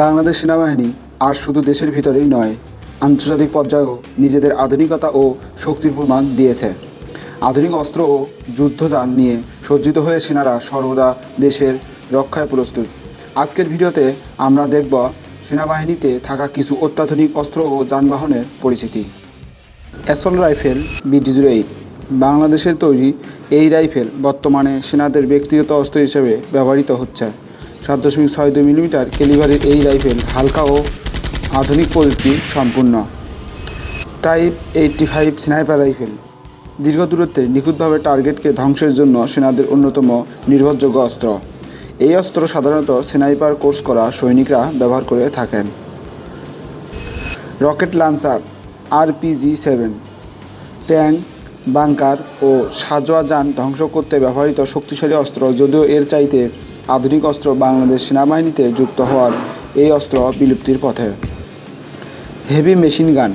বাংলাদেশ সেনাবাহিনী আর শুধু দেশের ভিতরেই নয়, আন্তর্জাতিক পর্যায়েও নিজেদের আধুনিকতা ও শক্তির প্রমাণ দিয়েছে। আধুনিক অস্ত্র ও যুদ্ধযান নিয়ে সজ্জিত হয়ে সেনারা সর্বদা দেশের রক্ষায় প্রস্তুত। আজকের ভিডিওতে আমরা দেখব সেনাবাহিনীতে থাকা কিছু অত্যাধুনিক অস্ত্র ও যানবাহনের পরিচিতি। Assault rifle BT zero eight, বাংলাদেশের তৈরি এই রাইফেল বর্তমানে সেনাদের ব্যক্তিগত অস্ত্র হিসেবে ব্যবহৃত হচ্ছে। সাত দশমিক ছয় দুই মিলিমিটার ক্যালিভারের এই রাইফেল হালকা ও আধুনিক প্রযুক্তি সম্পূর্ণ। Type eighty five sniper rifle দীর্ঘ দূরত্বে নিখুঁতভাবে টার্গেটকে ধ্বংসের জন্য সেনাদের অন্যতম নির্ভরযোগ্য অস্ত্র। এই অস্ত্র সাধারণত স্নাইপার কোর্স করা সৈনিকরা ব্যবহার করে থাকেন। Rocket launcher RPG seven tank bunker ও সাজোয়া যান ধ্বংস করতে ব্যবহৃত শক্তিশালী অস্ত্র, যদিও এর চাইতে আধুনিক অস্ত্র বাংলাদেশ সেনাবাহিনীতে যুক্ত হওয়ার এই অস্ত্র বিলুপ্তির পথে। হেভি মেশিন গান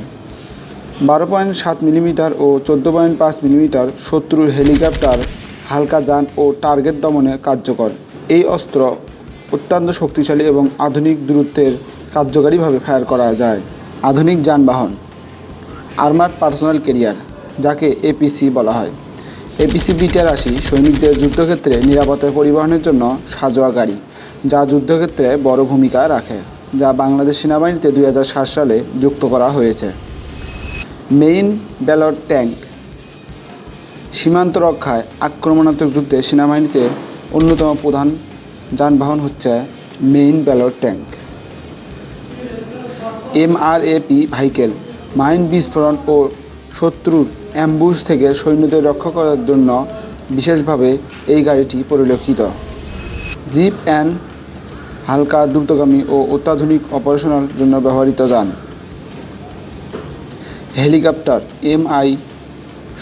বারো পয়েন্ট সাত মিলিমিটার ও চোদ্দ পয়েন্ট পাঁচ মিলিমিটার শত্রুর হেলিকপ্টার, হালকা যান ও টার্গেট দমনে কার্যকর। এই অস্ত্র অত্যন্ত শক্তিশালী এবং আধুনিক দূরত্বের কার্যকারীভাবে ফায়ার করা যায়। আধুনিক যানবাহন আর্মার্ড পার্সোনাল কেরিয়ার যাকে এপিসি বলা হয়। এপিসি বিটিআর আশি সৈনিকদের যুদ্ধক্ষেত্রে নিরাপত্তা পরিবহনের জন্য সাজোয়া গাড়ি, যা যুদ্ধক্ষেত্রে বড় ভূমিকা রাখে, যা বাংলাদেশ সেনাবাহিনীতে দু হাজার সাত সালে যুক্ত করা হয়েছে। মেইন ব্যালট ট্যাঙ্ক সীমান্ত রক্ষায় আক্রমণাত্মক যুদ্ধে সেনাবাহিনীতে অন্যতম প্রধান যানবাহন হচ্ছে মেইন ব্যালট ট্যাঙ্ক। এমআরএপি ভাইকেল মাইন বিস্ফোরণ ও শত্রুর অ্যাম্বুশ থেকে সৈন্যদের রক্ষা করার জন্য বিশেষভাবে এই গাড়িটি পরিলক্ষিত। জিপ অ্যান্ড হালকা দ্রুতগামী ও অত্যাধুনিক অপারেশনাল জন্য ব্যবহৃত যান। হেলিকপ্টার এমআই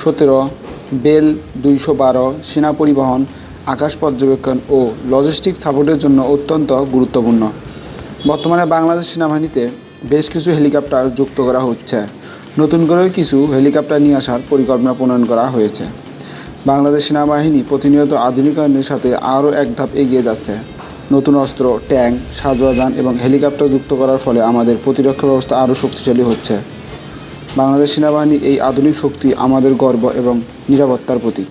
সতেরো, বেল দুইশো বারো, সেনা পরিবহন, আকাশ পর্যবেক্ষণ ও লজিস্টিক সাপোর্টের জন্য অত্যন্ত গুরুত্বপূর্ণ। বর্তমানে বাংলাদেশ সেনাবাহিনীতে বেশ কিছু হেলিকপ্টার যুক্ত করা হচ্ছে। নতুন করে কিছু হেলিকপ্টার নিয়ে আসার পরিকল্পনা প্রণয়ন করা হয়েছে। বাংলাদেশ সেনাবাহিনী প্রতিনিয়ত আধুনিকায়নের সাথে আরও এক ধাপ এগিয়ে যাচ্ছে। নতুন অস্ত্র, ট্যাঙ্ক, সাজোয়া যান এবং হেলিকপ্টার যুক্ত করার ফলে আমাদের প্রতিরক্ষা ব্যবস্থা আরও শক্তিশালী হচ্ছে। বাংলাদেশ সেনাবাহিনী এই আধুনিক শক্তি আমাদের গর্ব এবং নিরাপত্তার প্রতীক।